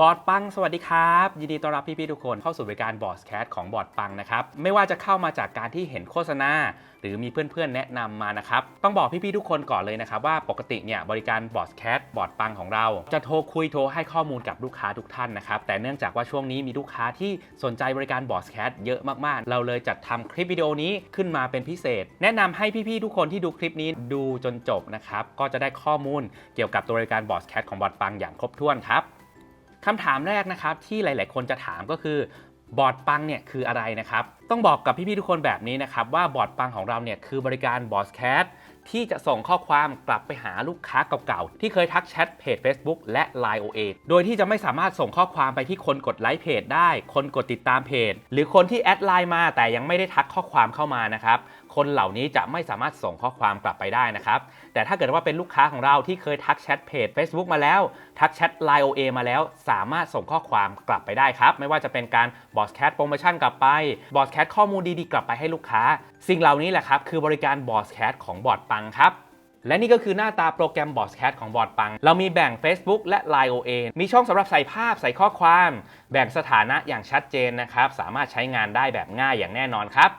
บอร์ดปังสวัสดีครับ ยินดีต้อนรับพี่ๆทุกคนเข้าสู่บริการบอร์ดแคสของบอร์ดปังนะครับ ไม่ว่าจะเข้ามาจากการที่เห็นโฆษณา หรือมีเพื่อนๆแนะนำมานะครับ ต้องบอกพี่ๆทุกคนก่อนเลยนะครับ ว่าปกติเนี่ยบริการบอร์ดแคสบอร์ดปังของเรา จะโทรคุยโทรให้ข้อมูลกับลูกค้าทุกท่านนะครับ แต่เนื่องจากว่าช่วงนี้มีลูกค้าที่สนใจบริการบอร์ดแคสเยอะมากๆ เราเลยจัดทำคลิปวิดีโอนี้ขึ้นมาเป็นพิเศษ แนะนำให้พี่ๆทุกคนที่ดูคลิปนี้ดูจนจบนะครับก็จะได้ข้อมูลเกี่ยวกับตัวบริการบอร์ดแคสของบอร์ดปังอย่างครบถ้วนครับ คำถามแรกนะครับที่หลาย ๆ คนจะถามก็คือบอร์ดปังเนี่ยคืออะไรนะครับ ต้องบอกกับพี่ ๆ ทุกคนแบบนี้นะครับว่าบอร์ดปังของเราเนี่ยคือบริการบอสแคสที่จะส่งข้อความกลับไปหาลูกค้าเก่าๆ ที่เคยทักแชทเพจ Facebook และ Line OA โดยที่จะไม่สามารถส่งข้อความไปที่คนกดไลค์เพจได้ คนกดติดตามเพจ หรือคนที่แอดไลน์มาแต่ยังไม่ได้ทักข้อความเข้ามานะครับ คนเหล่านี้จะไม่สามารถส่งข้อความกลับไปได้นะครับ แต่ถ้าเกิดว่าเป็นลูกค้าของเราที่เคยทักแชทเพจ Facebook มาแล้ว ทักแชท Line OA มาแล้ว สามารถส่งข้อความกลับไปได้ครับ ไม่ว่าจะเป็นการบอสแคทโปรโมชั่นกลับไปบอสแคทข้อมูลดีๆ กลับไปให้ลูกค้า สิ่งเหล่านี้แหละครับ คือบริการบอสแคทของบอร์ดปังครับและนี่ก็คือหน้าตาโปรแกรม b o s c a t ของบอร์ดปัง เรามีแบ่ง Facebook และ Line OA มีช่องสำหรับใส่ภาพใส่ข้อความ แบ่งสถานะอย่างชัดเจนนะครับ สามารถใช้งานได้แบบง่ายอย่างแน่นอนครับ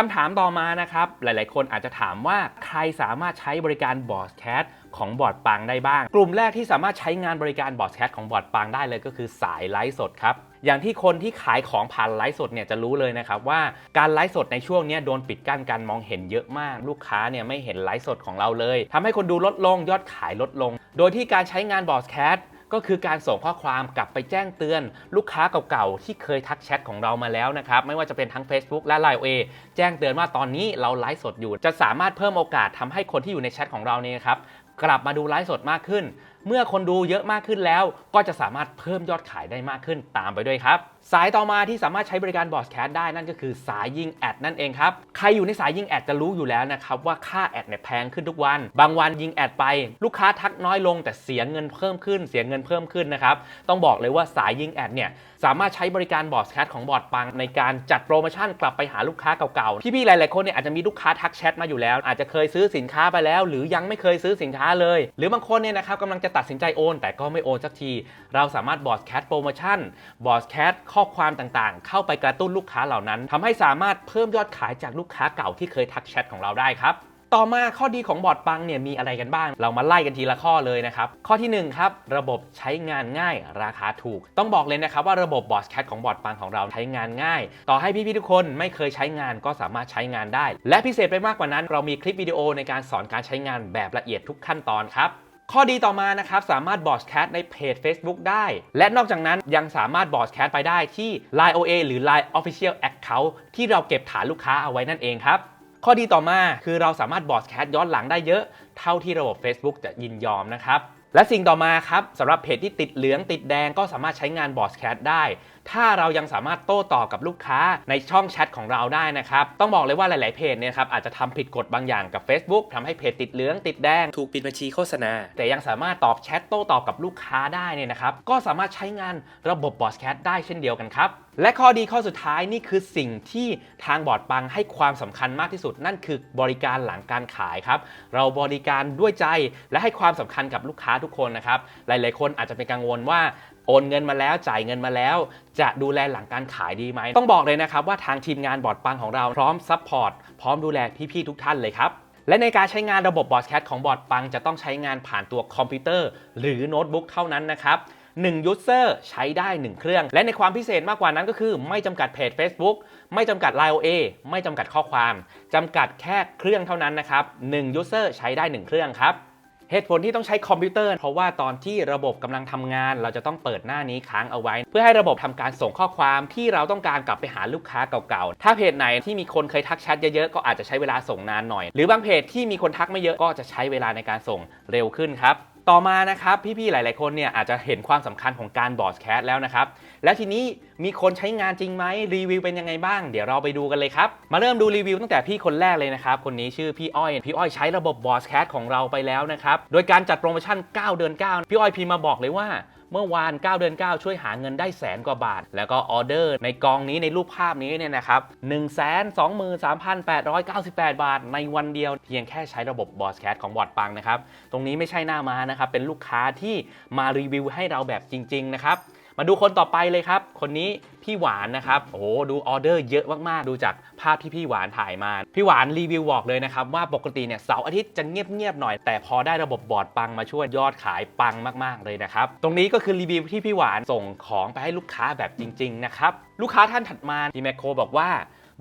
คำถามต่อมานะครับ หลายๆ คนอาจจะถามว่าใครสามารถใช้บริการบอร์ดแคสของบอร์ดปังได้บ้าง กลุ่มแรกที่สามารถใช้งานบริการบอร์ดแคสของบอร์ดปังได้เลยก็คือสายไลฟ์สดครับ อย่างที่คนที่ขายของผ่านไลฟ์สดเนี่ยจะรู้เลยนะครับว่าการไลฟ์สดในช่วงนี้โดนปิดกั้นการมองเห็นเยอะมาก ลูกค้าเนี่ยไม่เห็นไลฟ์สดของเราเลยทำให้คนดูลดลงยอดขายลดลง โดยที่การใช้งานบอร์ดแคส ก็คือการส่งข้อความกลับไปแจ้งเตือน ลูกค้าเก่าๆที่เคยทักแชทของเรามาแล้วนะครับไม่ว่าจะเป็นทั้ง Facebook และ Line OA แจ้งเตือนว่าตอนนี้เราไลฟ์สดอยู่ จะสามารถเพิ่มโอกาสทำให้คนที่อยู่ในแชทของเราเนี่ยครับกลับมาดูไลฟ์สดมากขึ้น เมื่อคนดูเยอะมากขึ้นแล้ว ก็จะสามารถเพิ่มยอดขายได้มากขึ้นตามไปด้วยครับ สายต่อมาที่สามารถใช้บริการบอสแคสได้นั่นก็คือสายยิงแอดนั่นเองครับ ใครอยู่ในสายยิงแอดจะรู้อยู่แล้วนะครับว่าค่าแอดเนี่ยแพงขึ้นทุกวัน บางวันยิงแอดไป ลูกค้าทักน้อยลงแต่เสียเงินเพิ่มขึ้น เสียเงินเพิ่มขึ้นนะครับ ต้องบอกเลยว่าสายยิงแอดเนี่ยสามารถใช้บริการบอสแคสของบอดปังในการจัดโปรโมชั่นกลับไปหาลูกค้าเก่าๆ พี่ๆหลายๆคนเนี่ยอาจจะมีลูกค้าทักแชทมาอยู่แล้ว อาจจะเคยซื้อสินค้าไปแล้ว หรือยังไม่เคยซื้อสินค้าเลย หรือบางคนเนี่ยนะครับกำลังจะตัดสินใจโอน แต่ก็ไม่โอนสักที เราสามารถบอสแคสโปรโมชั่นบอสแคสข้อความต่างๆ เข้าไปกระตุ้นลูกค้าเหล่านั้นทำให้สามารถเพิ่มยอดขายจากลูกค้าเก่าที่เคยทักแชทของเราได้ครับต่อมาข้อดีของบอร์ดปังเนี่ยมีอะไรกันบ้าง เรามาไล่กันทีละข้อเลยนะครับ ข้อที่1ครับระบบใช้งานง่ายราคาถูก ต้องบอกเลยนะครับว่าระบบบอร์ดแคทของบอร์ดปังของเราใช้งานง่าย ต่อให้พี่ๆทุกคนไม่เคยใช้งานก็สามารถใช้งานได้ และพิเศษไปมากกว่านั้น เรามีคลิปวิดีโอในการสอนการใช้งานแบบละเอียดทุกขั้นตอนครับ ข้อดีต่อมานะครับ สามารถบอสแคสในเพจ Facebook ได้ และนอกจากนั้นยังสามารถบอสแคสไปได้ที่ Line OA หรือ Line Official Account ที่เราเก็บฐานลูกค้าเอาไว้นั่นเองครับ ข้อดีต่อมาคือเราสามารถบอสแคสย้อนหลังได้เยอะ เท่าที่ระบบ Facebook จะยินยอมนะครับ และสิ่งต่อมาครับสำหรับเพจที่ติดเหลืองติดแดงก็สามารถใช้งานบอสแคสได้ ถ้าเรายังสามารถโต้ตอบกับลูกค้าในช่องแชทของเราได้นะครับ ต้องบอกเลยว่าหลาย ๆ เพจเนี่ยครับอาจจะทำผิดกฎบางอย่างกับ Facebook ทำให้เพจติดเหลืองติดแดง ถูกปิดบัญชีโฆษณา แต่ยังสามารถตอบแชทโต้ตอบกับลูกค้าได้เนี่ยนะครับก็สามารถใช้งานระบบบอสแคสได้เช่นเดียวกันครับและข้อดีข้อสุดท้ายนี่คือสิ่งที่ทางบอร์ดปังให้ความสำคัญมากที่สุด นั่นคือบริการหลังการขายครับ เราบริการด้วยใจ และให้ความสำคัญกับลูกค้าทุกคนนะครับ หลาย ๆ คนอาจจะเป็นกังวลว่าโอนเงินมาแล้วจ่ายเงินมาแล้ว จะดูแลหลังการขายดีไหม ต้องบอกเลยนะครับว่าทางทีมงานบอร์ดปังของเราพร้อมซัพพอร์ตพร้อมดูแลพี่ ๆ ทุกท่านเลยครับและในการใช้งานระบบบอสแคทของบอร์ดปังจะต้องใช้งานผ่านตัวคอมพิวเตอร์ หรือโน้ตบุ๊กเท่านั้นนะครับ 1ยูเซอร์ใช้ได้ 1 เครื่อง และในความพิเศษมากกว่านั้นก็คือ ไม่จำกัดเพจ Facebook ไม่จำกัด Line OA ไม่จำกัดข้อความจำกัดแค่เครื่องเท่านั้นนะครับ1ยูเซอร์ใช้ได้ 1 เครื่องครับเหตุผลที่ต้องใช้คอมพิวเตอร์ เพราะว่าตอนที่ระบบกำลังทำงาน เราจะต้องเปิดหน้านี้ค้างเอาไว้ เพื่อให้ระบบทำการส่งข้อความที่เราต้องการกลับไปหาลูกค้าเก่าๆ ถ้าเพจไหนที่มีคนเคยทักแชทเยอะๆ ก็อาจจะใช้เวลาส่งนานหน่อย หรือบางเพจที่มีคนทักไม่เยอะก็จะใช้เวลาในการส่งเร็วขึ้นครับ ต่อมานะครับพี่ๆหลาย ๆคนเนี่ยอาจจะเห็นความสำคัญของการบอสแคสแล้วนะครับ แล้วทีนี้มีคนใช้งานจริงไหมรีวิวเป็นยังไงบ้าง เดี๋ยวเราไปดูกันเลยครับ มาเริ่มดูรีวิวตั้งแต่พี่คนแรกเลยนะครับ คนนี้ชื่อพี่อ้อย พี่อ้อยใช้ระบบบอสแคสของเราไปแล้วนะครับ โดยการจัดโปรโมชั่น 9 เดือน 9 พี่อ้อยพิมพ์มาบอกเลยว่า เมื่อวาน 9 เดือน 9 ช่วยหาเงินได้แสนกว่าบาท แล้วก็ออเดอร์ในกองนี้ในรูปภาพนี้เนี่ยนะครับ1 2 3 8 9 8 บาท ในวันเดียวเพียงแค่ใช้ระบบบอสแคดของบอดปังนะครับ ตรงนี้ไม่ใช่หน้ามานะครับ เป็นลูกค้าที่มารีวิวให้เราแบบจริง ๆ นะครับ มาดูคนต่อไปเลยครับ คนนี้พี่หวานนะครับ โอ้โหดูออเดอร์เยอะมากๆ ดูจากภาพที่พี่หวานถ่ายมา พี่หวานรีวิวบอกเลยนะครับว่าปกติเนี่ยเสาร์อาทิตย์จะเงียบๆหน่อย แต่พอได้ระบบบอร์ดปังมาช่วยยอดขายปังมากๆเลยนะครับ ตรงนี้ก็คือรีวิวที่พี่หวานส่งของไปให้ลูกค้าแบบจริง ๆ นะครับ ลูกค้าท่านถัดมาพี่แมคโครบอกว่า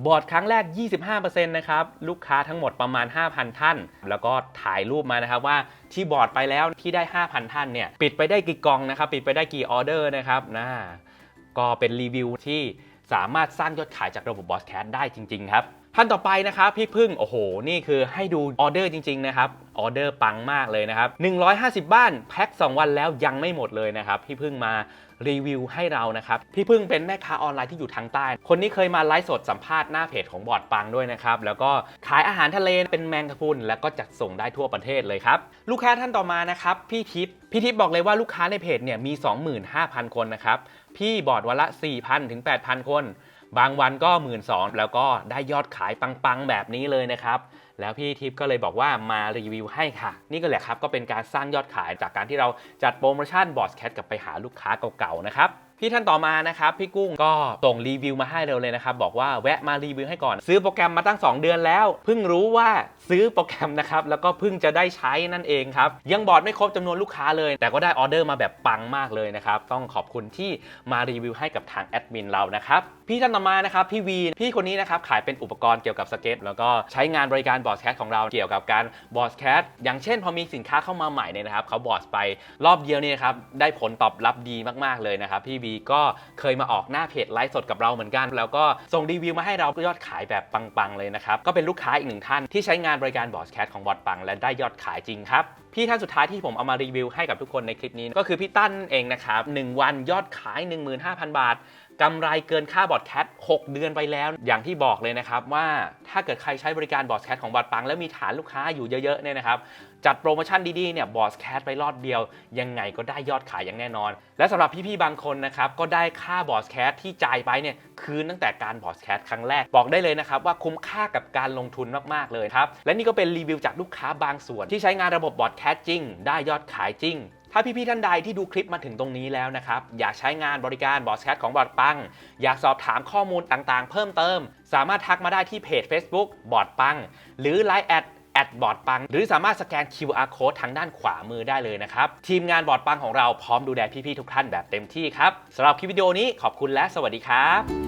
บอร์ดครั้งแรก 25%นะครับลูกค้าทั้งหมดประมาณ 5,000 ท่าน แล้วก็ถ่ายรูปมานะครับว่าที่บอร์ดไปแล้วที่ได้ 5,000 ท่านเนี่ยปิดไปได้กี่กล่องนะครับปิดไปได้กี่ออเดอร์นะครับนะก็เป็นรีวิวที่สามารถสร้างยอดขายจากระบบบอสแคสได้จริง ๆ ครับ ท่านต่อไปนะครับพี่พึ่งโอ้โห นี่คือให้ดูออเดอร์จริงๆนะครับออเดอร์ปังมากเลยนะครับ 150 บ้านแพ็ค2 วันแล้วยังไม่หมดเลยนะครับ พี่พึ่งมารีวิวให้เรานะครับ พี่พึ่งเป็นแม่ค้าออนไลน์ที่อยู่ทางใต้ คนนี้เคยมาไลฟ์สดสัมภาษณ์หน้าเพจของบอร์ดปังด้วยนะครับ แล้วก็ขายอาหารทะเลเป็นแมงกะพรุนแล้วก็จัดส่งได้ทั่วประเทศเลยครับ ลูกค้าท่านต่อมานะครับ พี่ทิพย์พี่ทิพย์บอกเลยว่าลูกค้าในเพจเนี่ยมี 25,000 คนนะครับพี่บอร์ดวันละ 4,000ถึง8,000 คน บางวันก็หมื่นสองแล้วก็ได้ยอดขายปังๆแบบนี้เลยนะครับ แล้วพี่ทิพย์ก็เลยบอกว่ามารีวิวให้ค่ะ นี่ก็แหละครับก็เป็นการสร้างยอดขายจากการที่เราจัดโปรโมชั่นบอสแคทกับไปหาลูกค้าเก่าๆนะครับ พี่ท่านต่อมานะครับพี่กุ้งก็ส่งรีวิวมาให้เราเลยนะครับบอกว่าแวะมารีวิวให้ก่อน ซื้อโปรแกรมมาตั้ง 2 เดือนแล้วเพิ่งรู้ว่าซื้อโปรแกรมนะครับแล้วก็เพิ่งจะได้ใช้นั่นเองครับยังบอร์ดไม่ครบจำนวนลูกค้าเลย แต่ก็ได้ออเดอร์มาแบบปังมากเลยนะครับต้องขอบคุณที่มารีวิวให้กับทางแอดมินเรานะครับพี่ท่านต่อมานะครับพี่วีนพี่คนนี้นะครับขายเป็นอุปกรณ์เกี่ยวกับสเก็ตแล้วก็ใช้งานบริการบอร์ดแคสของเราเกี่ยวกับการบอร์ดแคสอย่างเช่น พอมีสินค้าเข้ามาใหม่เนี่ยนะครับเขาบอร์ดไปรอบเดียวนี่นะครับได้ผลตอบรับดีมากๆเลยนะครับพี่วีก็เคยมาออกหน้าเพจไลฟ์สดกับเราเหมือนกัน แล้วก็ส่งรีวิวมาให้เรายอดขายแบบปังๆเลยนะครับ ก็เป็นลูกค้าอีกหนึ่งท่านที่ใช้งานบริการบอสแคทของบอร์ดปัง และได้ยอดขายจริงครับ พี่ท่านสุดท้ายที่ผมเอามารีวิวให้กับทุกคนในคลิปนี้ ก็คือพี่ตั้นเองนะครับ1วันยอดขาย 15,000 บาท กำไรเกินค่าบอดแคท6เดือนไปแล้ว อย่างที่บอกเลยนะครับว่าถ้าเกิดใครใช้บริการบอร์ดแคทของบอร์ดปัง แล้วมีฐานลูกค้าอยู่เยอะๆเนี่ยนะครับ จัดโปรโมชั่นดีๆเนี่ยบอสแคทไปรอดเดียว ยังไงก็ได้ยอดขายอย่างแน่นอน และสำหรับพี่ๆบางคนนะครับก็ได้ค่าบอสแคทที่จ่ายไปเนี่ยคืนตั้งแต่การบอสแคทครั้งแรกบอกได้เลยนะครับว่าคุ้มค่ากับการลงทุนมากๆเลยครับและนี่ก็เป็นรีวิวจากลูกค้าบางส่วน ที่ใช้งานระบบบอสแคทจริง ได้ยอดขายจริง ถ้าพี่ๆท่านใดที่ดูคลิปมาถึงตรงนี้แล้วนะครับ อยากใช้งานบริการบอสแคทของบอร์ดปัง อยากสอบถามข้อมูลต่างๆ เพิ่มเติม สามารถทักมาได้ที่เพจ Facebook บอร์ดปัง หรือ Line แอดแอดบอร์ดปังหรือสามารถสแกน QR code ทางด้านขวามือได้เลยนะครับ ทีมงานบอร์ดปังของเราพร้อมดูแลพี่ๆทุกท่านแบบเต็มที่ครับสำหรับคลิปวิดีโอนี้ขอบคุณและสวัสดีครับ